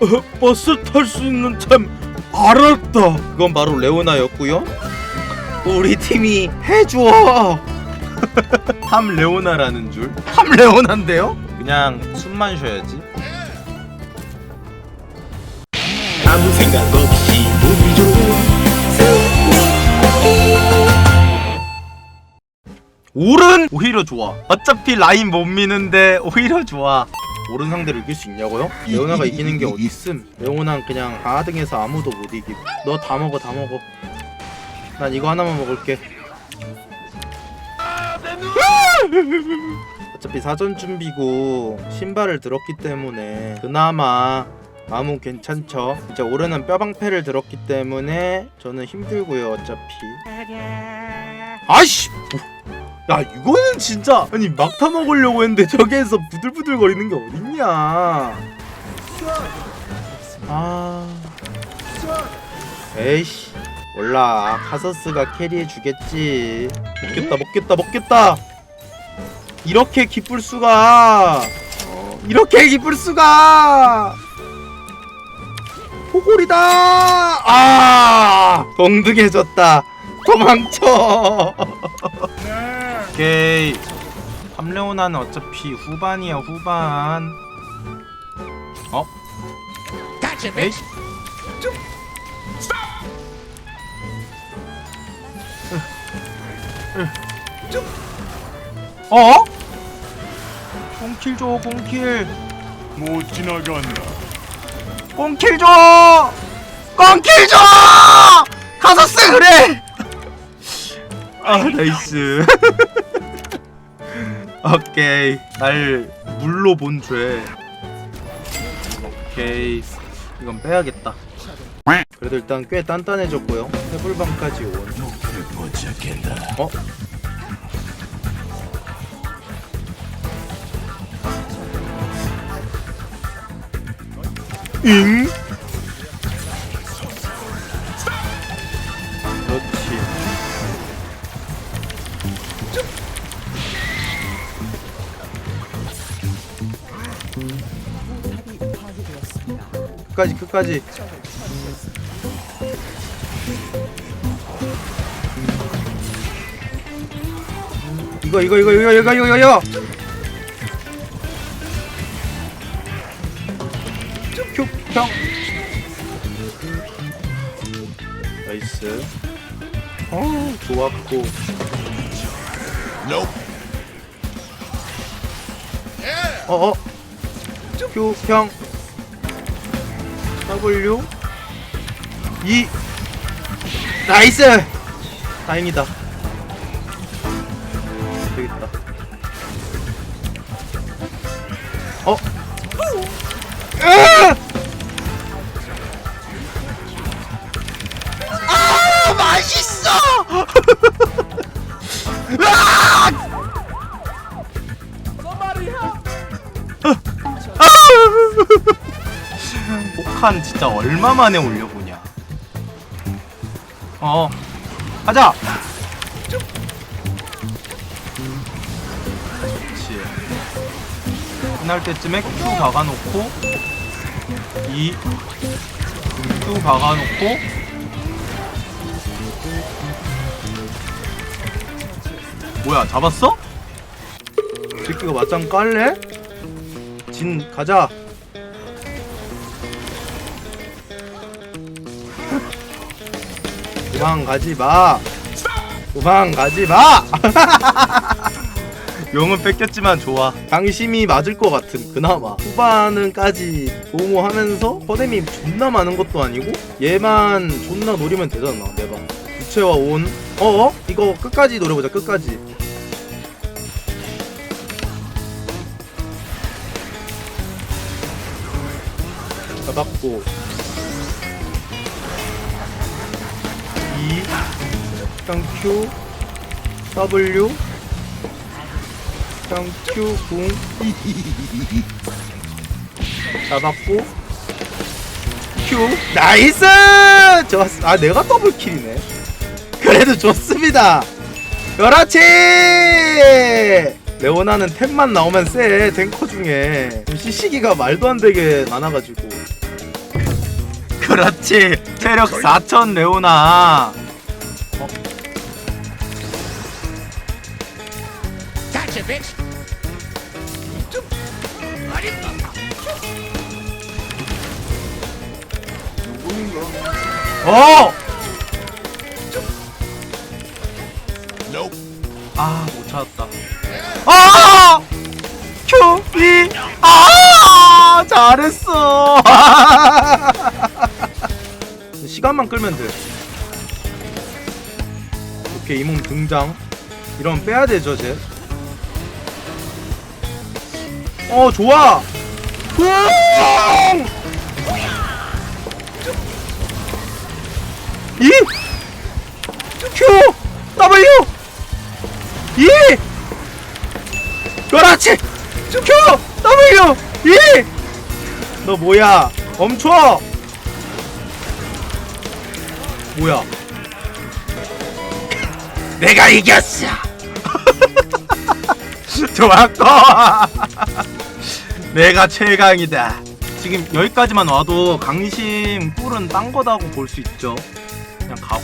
어, 버스 탈 수 있는 템 알았다. 그건 바로 레오나였고요. 우리 팀이 해줘. 함 레오나라는 줄. 함 레오나인데요? 그냥 숨만 쉬어야지. 아무 생각 없이 우리 좋아 오른 오히려 좋아. 어차피 라인 못 미는데 오히려 좋아. 오른 상대로 이길 수 있냐고요? 레오나가 이기는 게 어딨음? 레오나는 그냥 4등에서 아무도 못 이김. 너다 먹어 다 먹어. 난 이거 하나만 먹을게. 어차피 사전 준비고 신발을 들었기 때문에 그나마 마음은 괜찮죠. 진짜 올해는 뼈방패를 들었기 때문에 저는 힘들고요. 어차피. 아이씨. 야 이거는 진짜 아니 막타 먹으려고 했는데 저기에서 부들부들 거리는 게 어딨냐? 아. 에이씨. 몰라. 카서스가 캐리해 주겠지. 먹겠다 먹겠다 먹겠다. 이렇게 기쁠 수가. 어, 이렇게 기쁠 수가. 호골이다. 아 동등해졌다. 도망쳐 오케이 함레오나는 어차피 후반이야 후반 어? 에이? 어? 공킬 줘 공킬 못 지나간다. 공킬 줘 공킬 줘 가서스 그래 아 나이스 오케이. 날 물로 본 죄. 오케이. 이건 빼야겠다. 그래도 일단 꽤 단단해졌고요. 해불방까지 온. 어? 잉? 끝까지 끝까지. 이거 이거 이거 이거 이거 이거 이거. 큐평 나이스. 어 좋았고. 어어. 큐평 W. E. 나이스! 다행이다. 되겠다. 어? 폭한 진짜 얼마 만에 올려보냐. 어. 가자! 그렇지. 끝날 때쯤에 Q 박아놓고 이 Q 박아놓고. 뭐야 잡았어? 새끼가 맞짱 깔래? 진 가자 도망가지 마. 도망가지 마. 용은 뺏겼지만 좋아. 방심이 맞을 것 같음 그나마. 후반은까지 보호하면서 퍼뎀이 존나 많은 것도 아니고 얘만 존나 노리면 되잖아 내가. 부채와 온. 어어? 이거 끝까지 노려보자 끝까지. 잡았고 깡큐 W 깡큐 궁 잡았고. 큐 나이스! 좋았어. 아 내가 더블킬이네. 그래도 좋습니다. 그렇지! 레오나는 템만 나오면 쎄 탱커 중에. CC기가 말도 안 되게 많아가지고. 그렇지. 체력 4000 레오나 Gotcha, bitch. 어! Nope. 아, 못 찾았다. 아! 큐, 이, 아! 잘했어! 시간만 끌면 돼. 오케이, 이몸 등장. 이러면 빼야 되죠, 쟤. 어, 좋아! 이! 큐! W! 이! 그렇지! 큐! W! 이! 너 뭐야? 멈춰! 뭐야? 내가 이겼어! 좋았고! 내가 최강이다. 지금 여기까지만 와도 강심 꿀은 딴 거다고 볼 수 있죠. 그냥 가고.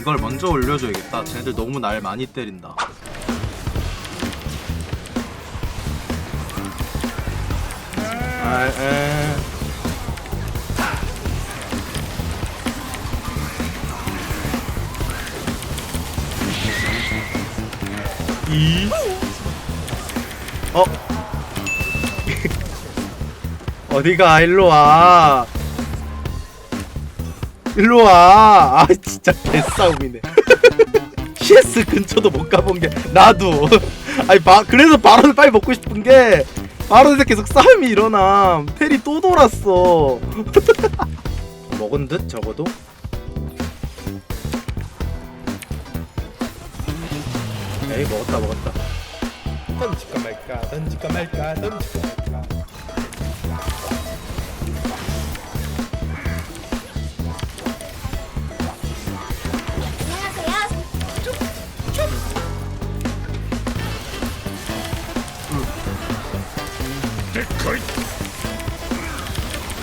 이걸 먼저 올려줘야겠다. 쟤네들 너무 날 많이 때린다. 아, 에. 이. 어. 어디가 일로 와. 일로 와. 아 진짜 개싸움이네. CS 근처도 못 가본 게 나도. 아니 바, 그래서 바론을 빨리 먹고 싶은 게 바론에서 계속 싸움이 일어나. 텔이 또 돌았어. 먹은 듯 적어도. 에이 먹었다 먹었다. 던질까 말까 던질까 말까 던질까 말까.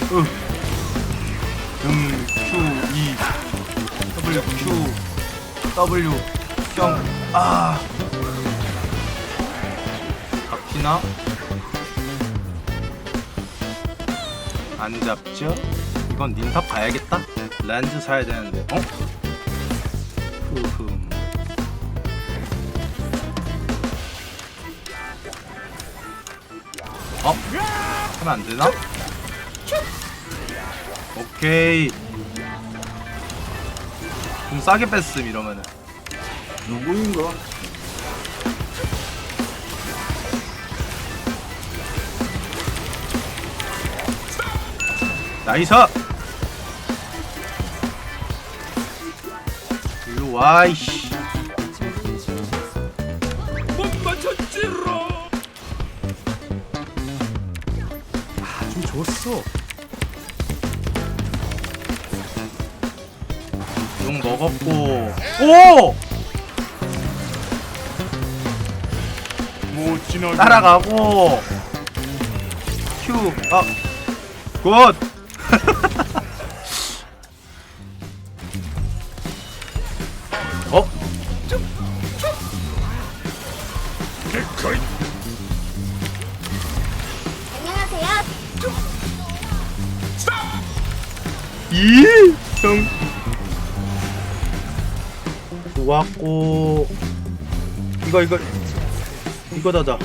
음, Q, E, W, Q, W, 형, 아. 잡히나? 안 잡죠? 이건 닌탑 가야겠다. 렌즈 사야 되는데, 어? 흐흠. 어? 하면 안 되나? 오케이. 좀 싸게 뺐음 이러면은. 누구인가? 나이스! 일로 와, 이씨. 못 맞췄지롱. 아, 좀 줬어. 용 먹었고. 오! 못 따라가고. 큐. 아. 굿! 어? 안녕하세요. 이? 형. 좋았고. 이거, 이거. 이거 자자.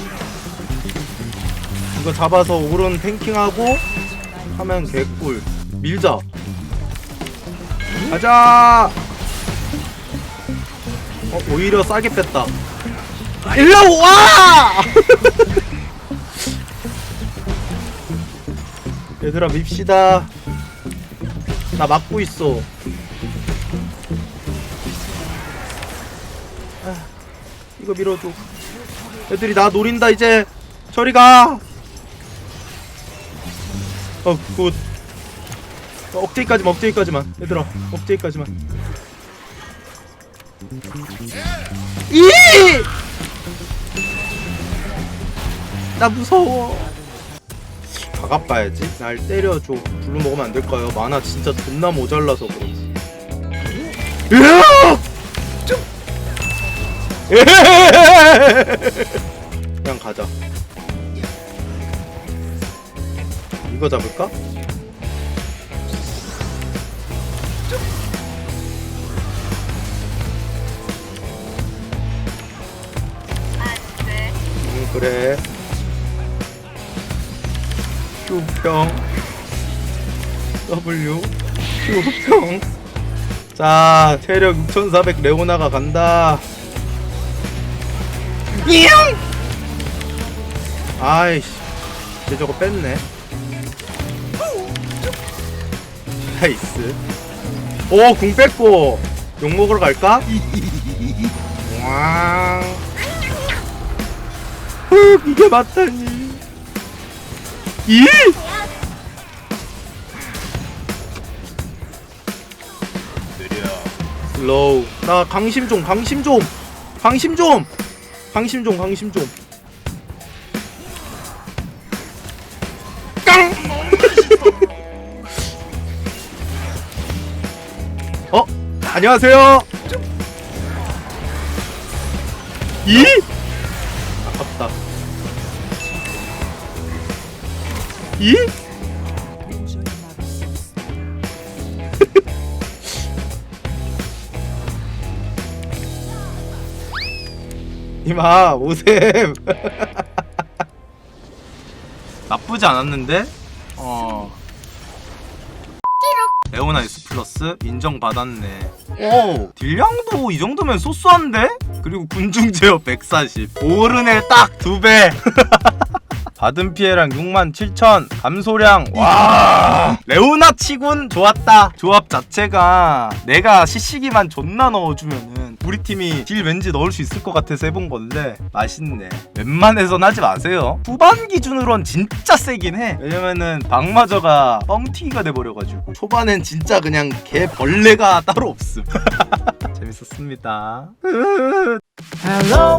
이거 잡아서 오른 탱킹하고 하면 개꿀. 밀자. 가자! 어, 오히려 싸게 뺐다. 일로 와! 얘들아, 밉시다. 나 막고 있어. 이거 밀어줘. 애들이 나 노린다 이제. 저리 가. 어, 굿. 어, 억제기까지만, 억제기까지만. 얘들아, 억제기까지만. 이! 나 무서워. 나가봐야지 날 때려줘 블루 먹으면 안 될까요? 만화 진짜 존나 모자라서 그렇지 으악! 좀. 그냥 가자. 이거 잡을까? 음 그래. Q평 W. Q평 자 체력 6400 레오나가 간다 잉 아이씨. 쟤 저거 뺐네. 나이스. 오궁 뺐고. 욕 먹으러 갈까? 왕. 흑 이게 맞다니. 이? 슬로우. 나 강심 좀 강심 좀. 강심 좀 강심 좀 깡! 어? 안녕하세요 이? 아깝다 이? 이마 오셈. 나쁘지 않았는데? 어. S 플러스 인정받았네. 오 딜량도 이 정도면 소소한데? 그리고 군중 제어 140 오른에 딱 두배 받은 피해량 67,000 감소량 와. 레오나 치곤 좋았다. 조합 자체가 내가 시시기만 존나 넣어주면은 우리 팀이 딜 왠지 넣을 수 있을 것 같아서 해본 건데 맛있네. 웬만해선 하지 마세요. 후반 기준으론 진짜 세긴 해. 왜냐면은 박마저가 뻥튀기가 돼버려가지고. 초반엔 진짜 그냥 개 벌레가 따로 없음. 재밌었습니다. Hello,